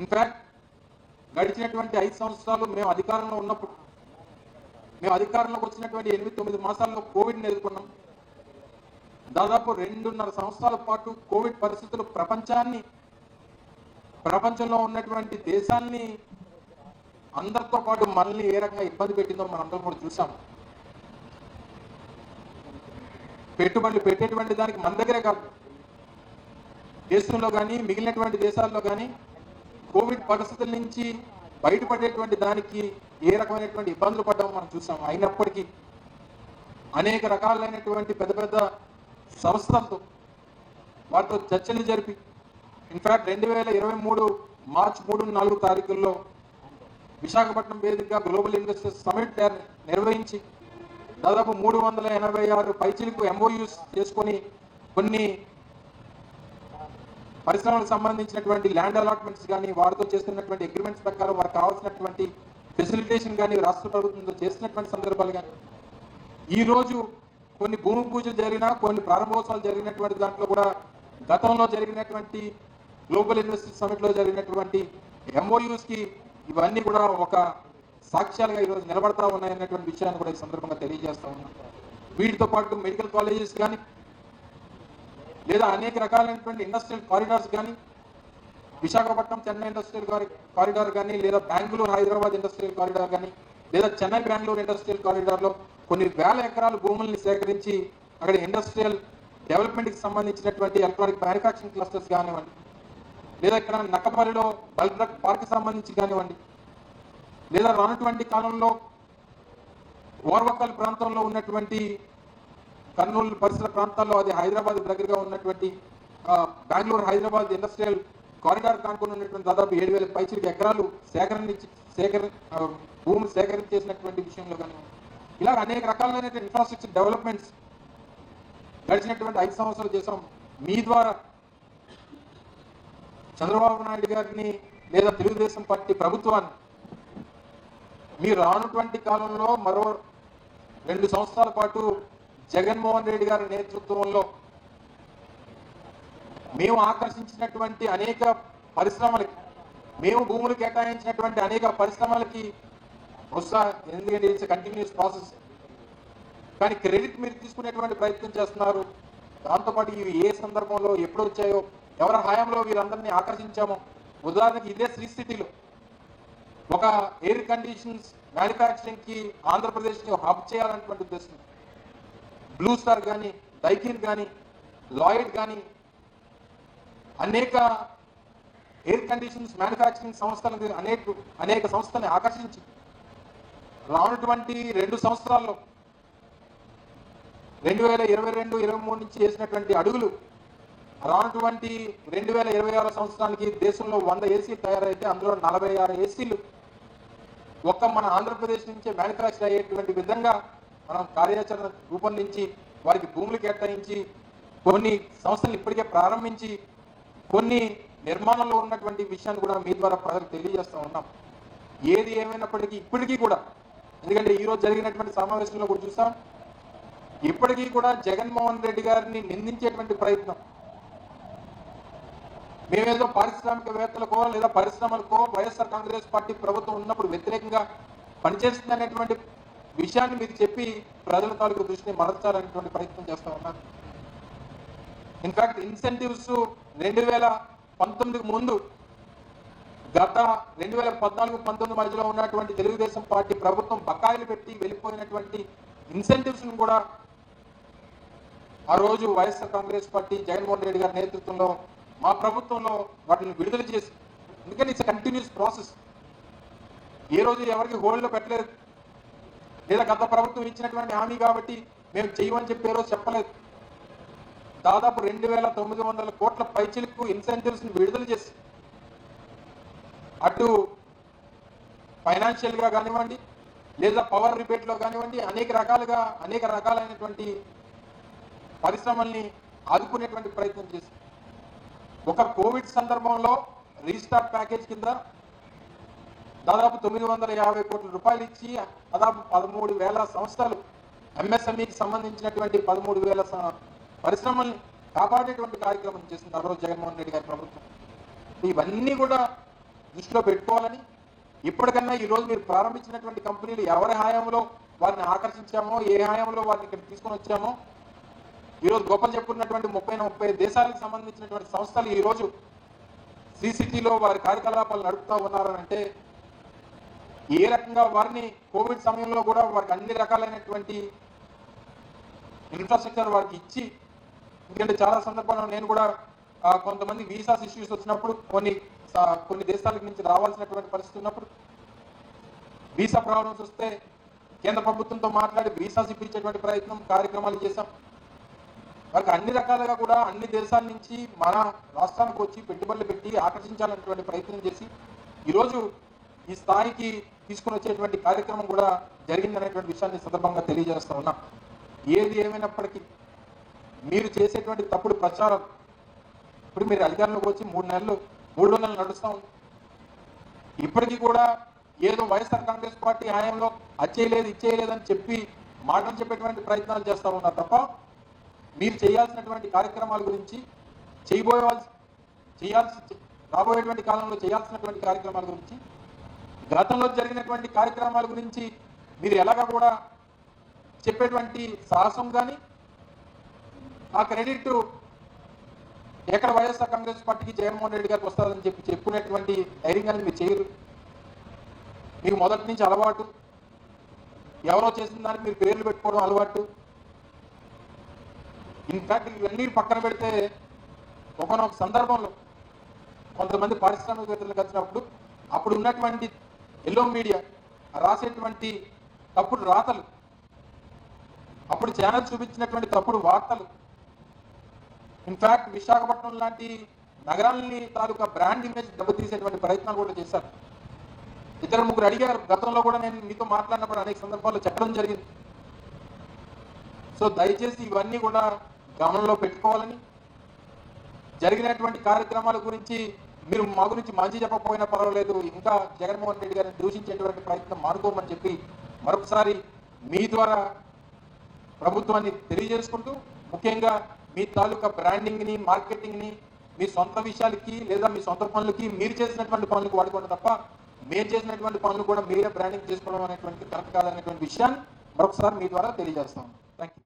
In fact గడిచినటువంటి ఐదు సంవత్సరాలు మేము అధికారంలో ఉన్నప్పుడు మేము అధికారంలోకి వచ్చినటువంటి ఎనిమిది తొమ్మిది మాసాల్లో కోవిడ్ని ఎదుర్కొన్నాం. దాదాపు రెండున్నర సంవత్సరాల పాటు కోవిడ్ పరిస్థితులు ప్రపంచాన్ని ప్రపంచంలో ఉన్నటువంటి దేశాన్ని అందరితో పాటు మనల్ని ఏ రకంగా ఇబ్బంది పెట్టిందో మనం అందరం కూడా చూసాం పెట్టుబడులు పెట్టేటువంటి దానికి మన దగ్గరే కాదు. దేశంలో కానీ మిగిలినటువంటి దేశాల్లో కానీ కోవిడ్ పరిస్థితుల నుంచి బయటపడేటువంటి దానికి ఏ రకమైనటువంటి ఇబ్బందులు పడ్డామో మనం చూసాం అయినప్పటికీ అనేక రకాలైనటువంటి పెద్ద పెద్ద సంస్థలతో వారితో చర్చలు జరిపి ఇన్ఫాక్ట్ రెండు వేల ఇరవై మూడు మార్చ్ మూడు నాలుగు తారీఖుల్లో విశాఖపట్నం వేదికగా గ్లోబల్ ఇన్వెస్టర్స్ సమిట్ నిర్వహించి దాదాపు మూడు వందల ఎనభై ఆరు పైచిలకు ఎంఓయూస్ చేసుకొని కొన్ని పరిశ్రమలకు సంబంధించినటువంటి ల్యాండ్ అలాట్మెంట్స్ కానీ వారితో చేస్తున్నటువంటి అగ్రిమెంట్స్ ప్రకారం వారికి కావాల్సినటువంటి ఫెసిలిటేషన్ కానీ రాష్ట్ర ప్రభుత్వంతో చేసినటువంటి సందర్భాలు కానీ ఈ రోజు కొన్ని భూమి పూజలు జరిగినా కొన్ని ప్రారంభోత్సవాలు జరిగినటువంటి దాంట్లో కూడా గతంలో జరిగినటువంటి గ్లోబల్ ఇన్వెస్టర్ సమిట్లో జరిగినటువంటి ఎంఓయూస్కి ఇవన్నీ కూడా ఒక సాక్ష్యాలుగా ఈరోజు నిలబడతా ఉన్నాయన్నటువంటి విషయాన్ని కూడా ఈ సందర్భంగా తెలియజేస్తా ఉన్నాం. వీటితో పాటు మెడికల్ కాలేజెస్ కానీ లేదా అనేక రకాలైనటువంటి ఇండస్ట్రియల్ కారిడార్స్ కానీ విశాఖపట్నం చెన్నై ఇండస్ట్రియల్ కారిడార్ కానీ లేదా బెంగళూరు హైదరాబాద్ ఇండస్ట్రియల్ కారిడార్ కానీ లేదా చెన్నై బెంగళూరు ఇండస్ట్రియల్ కారిడార్లో కొన్ని వేల ఎకరాల భూముల్ని సేకరించి అక్కడ ఇండస్ట్రియల్ డెవలప్మెంట్కి సంబంధించినటువంటి ఎలక్ట్రానిక్ మ్యానుఫ్యాక్చరింగ్ క్లస్టర్స్ కానివ్వండి లేదా ఇక్కడ నక్కపల్లిలో బల్క్ డ్రగ్ పార్క్ సంబంధించి కానివ్వండి లేదా రానటువంటి కాలంలో ఓర్వకల్ ప్రాంతంలో ఉన్నటువంటి కర్నూలు పరిసర ప్రాంతాల్లో అది హైదరాబాద్ దగ్గరగా ఉన్నటువంటి బెంగళూరు హైదరాబాద్ ఇండస్ట్రియల్ కారిడార్ కానుకొని ఉన్నటువంటి దాదాపు ఏడు వేల పైచిలకు ఎకరాలు సేకరించి సేకర భూమి సేకరించేసినటువంటి విషయంలో కానీ ఇలా అనేక రకాలైన ఇన్ఫ్రాస్ట్రక్చర్ డెవలప్మెంట్స్ గడిచినటువంటి ఐదు సంవత్సరాలు చేసాం మీ ద్వారా చంద్రబాబు నాయుడు గారిని లేదా తెలుగుదేశం పార్టీ ప్రభుత్వాన్ని మీరు రానటువంటి కాలంలో మరో రెండు సంవత్సరాల పాటు జగన్మోహన్ రెడ్డి గారి నేతృత్వంలో మేము ఆకర్షించినటువంటి అనేక పరిశ్రమలకి మేము భూములు కేటాయించినటువంటి అనేక పరిశ్రమలకి ప్రోత్సాహం ఎందుకంటే ఇట్స్ కంటిన్యూస్ ప్రాసెస్ కానీ క్రెడిట్ మీరు తీసుకునేటువంటి ప్రయత్నం చేస్తున్నారు. దాంతోపాటు ఇవి ఏ సందర్భంలో ఎప్పుడు వచ్చాయో ఎవరి హయాంలో వీరందరినీ ఆకర్షించామో ఉదాహరణకి ఇదే శ్రీ సిటీలో. ఒక ఎయిర్ కండిషన్స్ మ్యానుఫ్యాక్చరింగ్కి ఆంధ్రప్రదేశ్ని హబ్ చేయాలన్నటువంటి ఉద్దేశం. బ్లూ స్టార్ కానీ డైకిన్ కానీ లాయిడ్ కానీ అనేక ఎయిర్ కండిషన్స్ మ్యానుఫ్యాక్చరింగ్ సంస్థలను అనేక అనేక సంస్థలను ఆకర్షించి రానటువంటి రెండు సంవత్సరాల్లో రెండు వేల ఇరవై రెండు ఇరవై మూడు నుంచి చేసినటువంటి అడుగులు రానటువంటి రెండు వేల ఇరవై ఆరు సంవత్సరానికి దేశంలో వంద ఏసీలు తయారైతే అందులో నలభై ఆరు ఏసీలు ఒక్క మన ఆంధ్రప్రదేశ్ నుంచే మ్యానుఫ్యాక్చర్ అయ్యేటువంటి విధంగా మనం కార్యాచరణ రూపొందించి వారికి భూములు కేటాయించి కొన్ని సంస్థలు ఇప్పటికే ప్రారంభించి కొన్ని నిర్మాణంలో ఉన్నటువంటి విషయాన్ని కూడా మీ ద్వారా ప్రజలకు తెలియజేస్తూ ఉన్నాం. ఏది ఏమైనప్పటికీ ఇప్పటికీ కూడా ఎందుకంటే ఈ రోజు జరిగినటువంటి సమావేశంలో కూడా చూసాం ఇప్పటికీ కూడా జగన్మోహన్ రెడ్డి గారిని నిందించేటువంటి ప్రయత్నం. మేమేదో పారిశ్రామికవేత్తలకో లేదా పరిశ్రమలకో వైఎస్ఆర్ కాంగ్రెస్ పార్టీ ప్రభుత్వం ఉన్నప్పుడు వ్యతిరేకంగా పనిచేస్తుంది అనేటువంటి విషయాన్ని మీరు చెప్పి ప్రజల తాలూకు దృష్టిని మరచాలనేటువంటి ప్రయత్నం చేస్తూ ఉన్నారు. ఇన్ఫాక్ట్ ఇన్సెంటివ్స్ రెండు వేల పంతొమ్మిదికి ముందు గత రెండు వేల పద్నాలుగు పంతొమ్మిది మధ్యలో ఉన్నటువంటి తెలుగుదేశం పార్టీ ప్రభుత్వం బకాయిలు పెట్టి వెళ్ళిపోయినటువంటి ఇన్సెంటివ్స్ కూడా ఆ రోజు వైఎస్ఆర్ కాంగ్రెస్ పార్టీ జగన్మోహన్ రెడ్డి గారి నేతృత్వంలో మా ప్రభుత్వంలో వాటిని విడుదల చేసి ఎందుకంటే ఇట్స్ కంటిన్యూస్ ప్రాసెస్ ఏ రోజు ఎవరికి హోల్డ్లో పెట్టలేదు లేదా గత ప్రభుత్వం ఇచ్చినటువంటి హామీ కాబట్టి మేము చేయమని చెప్పారో చెప్పలేదు. దాదాపు రెండు వేల తొమ్మిది వందల కోట్ల పైచిలకు ఇన్సెంటివ్స్ని విడుదల చేసి అటు ఫైనాన్షియల్గా కానివ్వండి లేదా పవర్ రిపేట్లో కానివ్వండి అనేక రకాలుగా అనేక రకాలైనటువంటి పరిశ్రమల్ని ఆదుకునేటువంటి ప్రయత్నం చేసి ఒక కోవిడ్ సందర్భంలో రీస్టార్ట్ ప్యాకేజ్ కింద దాదాపు తొమ్మిది వందల యాభై కోట్ల రూపాయలు ఇచ్చి దాదాపు పదమూడు వేల సంస్థలు ఎంఎస్ఎంఈకి సంబంధించినటువంటి పదమూడు వేల పరిశ్రమల్ని కాపాడేటువంటి కార్యక్రమం చేసింది ఆ రోజు జగన్మోహన్ రెడ్డి గారి ప్రభుత్వం. ఇవన్నీ కూడా దృష్టిలో పెట్టుకోవాలని ఇప్పటికన్నా ఈరోజు మీరు ప్రారంభించినటువంటి కంపెనీలు ఎవరి హయాంలో వారిని ఆకర్షించామో ఏ హయాంలో వారిని ఇక్కడ తీసుకొని వచ్చామో ఈరోజు గొప్పలు చెప్పుకున్నటువంటి ముప్పై ముప్పై దేశాలకు సంబంధించినటువంటి సంస్థలు ఈరోజు సీసీటీలో సిసిటీలో వారి కార్యకలాపాలు నడుపుతా ఉన్నారనంటే ఏ రకంగా వారిని కోవిడ్ సమయంలో కూడా వారికి అన్ని రకాలైనటువంటి ఇన్ఫ్రాస్ట్రక్చర్ వారికి ఇచ్చి ఎందుకంటే చాలా సందర్భాల్లో నేను కూడా కొంతమంది వీసాస్ ఇష్యూస్ వచ్చినప్పుడు కొన్ని కొన్ని దేశాల నుంచి రావాల్సినటువంటి పరిస్థితి ఉన్నప్పుడు వీసా ప్రాబ్లమ్స్ వస్తే కేంద్ర ప్రభుత్వంతో మాట్లాడి వీసాస్ ఇప్పించేటువంటి ప్రయత్నం కార్యక్రమాలు చేశాం. వారికి అన్ని రకాలుగా కూడా అన్ని దేశాల నుంచి మన రాష్ట్రానికి వచ్చి పెట్టుబడులు పెట్టి ఆకర్షించాలన్నటువంటి ప్రయత్నం చేసి ఈరోజు ఈ స్థాయికి తీసుకుని వచ్చేటువంటి కార్యక్రమం కూడా జరిగిందనేటువంటి విషయాన్ని సందర్భంగా తెలియజేస్తా ఉన్నా. ఏది ఏమైనప్పటికీ మీరు చేసేటువంటి తప్పుడు ప్రచారం ఇప్పుడు మీరు అధికారంలోకి వచ్చి మూడు నెలలు మూడు నెలలు నడుస్తూ ఉంది. ఇప్పటికీ కూడా ఏదో వైఎస్ఆర్ కాంగ్రెస్ పార్టీ హయాంలో అచ్చేయలేదు ఇచ్చేయలేదు అని చెప్పి మాటలు చెప్పేటువంటి ప్రయత్నాలు చేస్తా ఉన్నారు తప్ప మీరు చేయాల్సినటువంటి కార్యక్రమాల గురించి చేయబోయే చేయాల్సి రాబోయేటువంటి కాలంలో చేయాల్సినటువంటి కార్యక్రమాల గురించి గతంలో జరిగినటువంటి కార్యక్రమాల గురించి మీరు ఎలాగా కూడా చెప్పేటువంటి సాహసం కానీ ఆ క్రెడిట్ ఎక్కడ వైఎస్ఆర్ కాంగ్రెస్ పార్టీకి జగన్మోహన్ రెడ్డి గారికి వస్తుందని చెప్పి చెప్పుకునేటువంటి ధైర్యం మీరు చేయరు. మీకు మొదటి నుంచి అలవాటు. ఎవరో చేసిన దానికి మీరు పేర్లు పెట్టుకోవడం అలవాటు. ఇన్ఫాక్ట్ ఇవన్నీ పక్కన పెడితే ఒకనొక సందర్భంలో కొంతమంది పారిశ్రామికవేత్తలు కలిసినప్పుడు అప్పుడు ఉన్నటువంటి ఎల్లో మీడియా రాసేటువంటి తప్పుడు రాతలు అప్పుడు ఛానల్ చూపించినటువంటి తప్పుడు వార్తలు. ఇన్ఫాక్ట్ విశాఖపట్నం లాంటి నగరాలని తాలూకా బ్రాండ్ ఇమేజ్ దెబ్బతీసేటువంటి ప్రయత్నాలు కూడా చేశారు. ఇద్దరు ముగ్గురు అడిగారు గతంలో కూడా నేను మీతో మాట్లాడినప్పుడు అనేక సందర్భాల్లో చెప్పడం జరిగింది. సో దయచేసి ఇవన్నీ కూడా గమనంలో పెట్టుకోవాలని జరిగినటువంటి కార్యక్రమాల గురించి మీరు మా గురించి మంచి చెప్పకపోయినా పర్వాలేదు. ఇంకా జగన్మోహన్ రెడ్డి గారిని దూషించేటువంటి ప్రయత్నం మానుకోమని చెప్పి మరొకసారి మీ ద్వారా ప్రభుత్వాన్ని తెలియజేసుకుంటూ ముఖ్యంగా మీ తాలూకా బ్రాండింగ్ని మార్కెటింగ్ని మీ సొంత విషయాలకి లేదా మీ సొంత పనులకి మీరు చేసినటువంటి పనులకు వాడుకోండి తప్ప మీరు చేసినటువంటి పనులు కూడా మీరే బ్రాండింగ్ చేసుకోవడం అనేటువంటి కరెక్ట్ కాదనేటువంటి విషయాన్ని మరొకసారి మీ ద్వారా తెలియజేస్తాం. Thank you